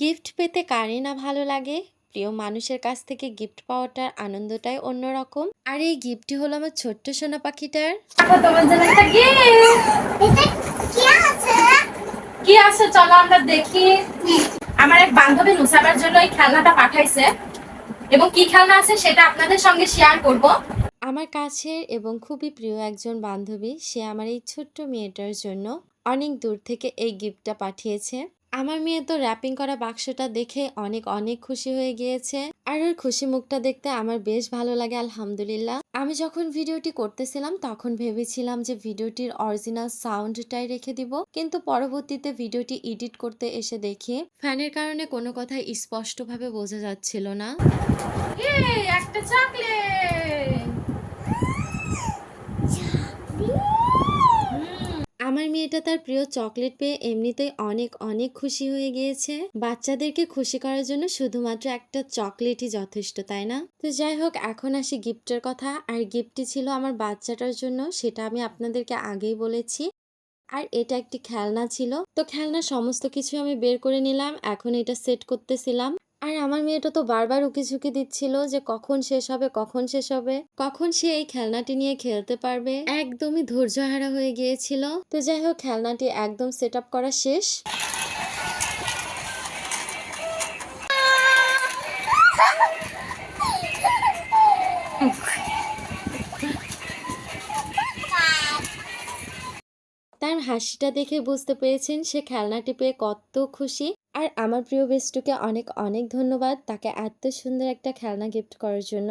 Gift পেতে কারই না ভালো লাগে। প্রিয় মানুষের কাছ থেকে গিফট পাওয়াটার আনন্দটাই অন্যরকম। আর এই গিফটটি হলো আমার ছোট্ট সোনা পাখিটার। কি আছে? চলো আমরা দেখি। আমার এক বান্ধবী নুসাবার জন্য এই খেলনাটা পাঠাইছে। এবং কি খেলনা আছে সেটা আপনাদের সঙ্গে শেয়ার করব। আমার কাছের এবং খুবই প্রিয় একজন বান্ধবী সে আমার এই ছোট্ট মেয়েটার জন্য অনেক দূর থেকে এই গিফটটা পাঠিয়েছে। আমার মেয়ে তো র্যাপিং করা বাক্সটা দেখে অনেক অনেক খুশি হয়ে গিয়েছে। আর ওর খুশি মুখটা দেখতে আমার বেশ ভালো লাগে, আলহামদুলিল্লাহ। আমি যখন ভিডিওটি করতেছিলাম, তখন ভেবেছিলাম যে ভিডিওটির অরিজিনাল সাউন্ডটাই রেখে দিব। কিন্তু পরবর্তীতে ভিডিওটি এডিট করতে এসে দেখি, ফ্যানের কারণে কোনো কথাই স্পষ্টভাবে বোঝা যাচ্ছিল না। একটা আমার মেয়েটা তার প্রিয় চকলেট পেয়ে এমনিতেই অনেক অনেক খুশি হয়ে গিয়েছে। বাচ্চাদেরকে খুশি করার জন্য শুধুমাত্র একটা চকলেটই যথেষ্ট, তাই না? তো যাই হোক, এখন আসি গিফটের কথা। আর গিফটটি ছিল আমার বাচ্চাটার জন্য, সেটা আমি আপনাদেরকে আগেই বলেছি। আর এটা একটি খেলনা ছিল। তো খেলনা সমস্ত কিছু আমি বের করে নিলাম। এখন এটা সেট করতেছিলাম। আর আমার মেয়েটা তো বারবার উকি ঝুঁকি দিচ্ছিল যে কখন শেষ হবে, কখন শেষ হবে। কখন সে এই খেলনাটি নিয়ে খেলতে পারবে? একদমই ধৈর্যহারা হয়ে গিয়েছিল। তো যাই হোক, খেলনাটি একদম সেট করা শেষ। তার হাসিটা দেখে বুঝতে পেরেছেন সে খেলনাটি পেয়ে কত খুশি। আর আমার প্রিয় বেস্টুকে অনেক অনেক ধন্যবাদ তাকে এত সুন্দর একটা খেলনা গিফট করার জন্য।